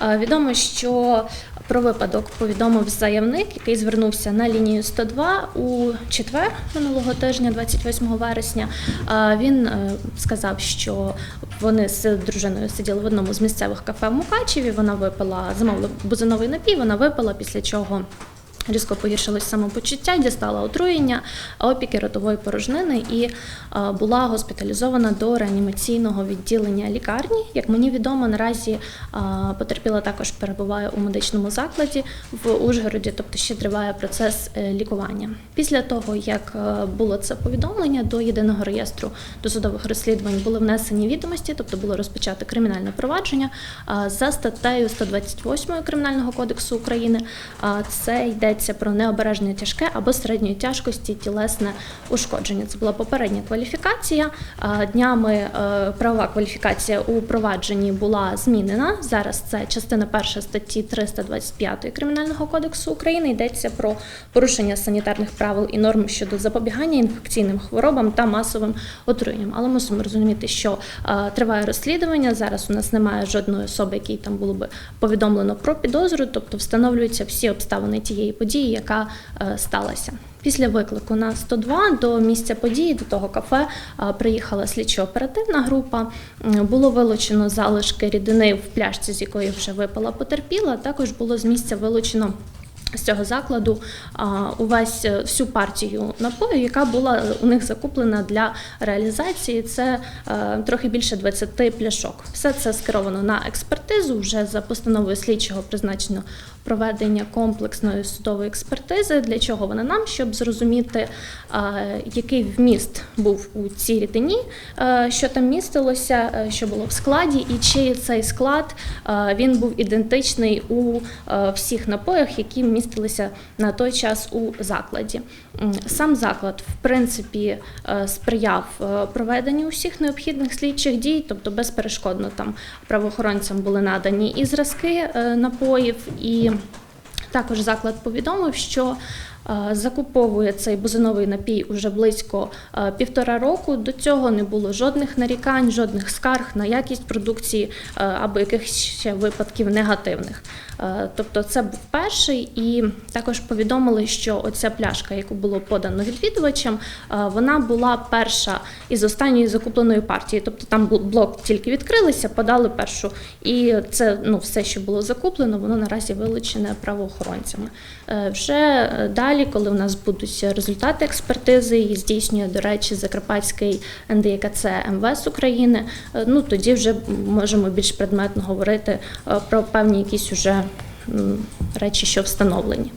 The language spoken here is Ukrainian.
Відомо, що про випадок повідомив заявник, який звернувся на лінію 102 у четвер минулого тижня, 28 вересня. Він е, сказав, що вони з дружиною сиділи в одному з місцевих кафе Мукачеві. Вона випила, замовила бузиновий напій, вона випила, після чого. Різко погіршилось самопочуття, дістала отруєння, опіки ротової порожнини і е, була госпіталізована до реанімаційного відділення лікарні. Як мені відомо, наразі е, потерпіла також перебуває у медичному закладі в Ужгороді, тобто ще триває процес е, лікування. Після того, як було це повідомлення до єдиного реєстру досудових розслідувань були внесені відомості, тобто було розпочато кримінальне провадження за статтею 128 Кримінального кодексу України. Це йдеться про необережне тяжке або середньої тяжкості тілесне ушкодження. Це була попередня кваліфікація. Днями е, правова кваліфікація у провадженні була змінена. Зараз це частина перша статті 325 Кримінального кодексу України. Йдеться про порушення санітарних правил і норм щодо запобігання інфекційним хворобам та масовим отруєнням. Але мусимо розуміти, що е, триває розслідування. Зараз у нас немає жодної особи, якій там було би повідомлено про підозру, тобто встановлюються всі обставини тієї події, яка е, сталася. Після виклику на 102 до місця події, до того кафе, е, приїхала слідчо-оперативна група. Було вилучено залишки рідини в пляшці, з якої вже випала потерпіла. Також було з місця вилучено з цього закладу увесь е, всю партію напою, яка була у них закуплена для реалізації. Це трохи більше 20 пляшок. Все це скеровано на експертизу. Вже за постановою слідчого призначено проведення комплексної судової експертизи. Для чого вона нам? Щоб зрозуміти, який вміст був у цій рідині, що там містилося, що було в складі, і чи цей склад він був ідентичний у всіх напоях, які містилися на той час у закладі. Сам заклад, в принципі, сприяв проведенню усіх необхідних слідчих дій, тобто безперешкодно там правоохоронцям були надані і зразки е, напоїв, і також заклад повідомив, що закуповує цей бузиновий напій уже близько е, півтора року. До цього не було жодних нарікань, жодних скарг на якість продукції е, або якихось ще випадків негативних. Е, Тобто це був перший, і також повідомили, що оця пляшка, яку було подано відвідувачам, е, вона була перша із останньої закупленої партії. Тобто там блок тільки відкрилися, подали першу, і це ну все, що було закуплено, воно наразі вилучене правоохоронцями. Е, Вже е, далі, коли у нас будуть результати експертизи, і здійснює, до речі, Закарпатський НДІКЦ МВС України, е, ну тоді вже можемо більш предметно говорити е, про певні якісь уже речі, що встановлені.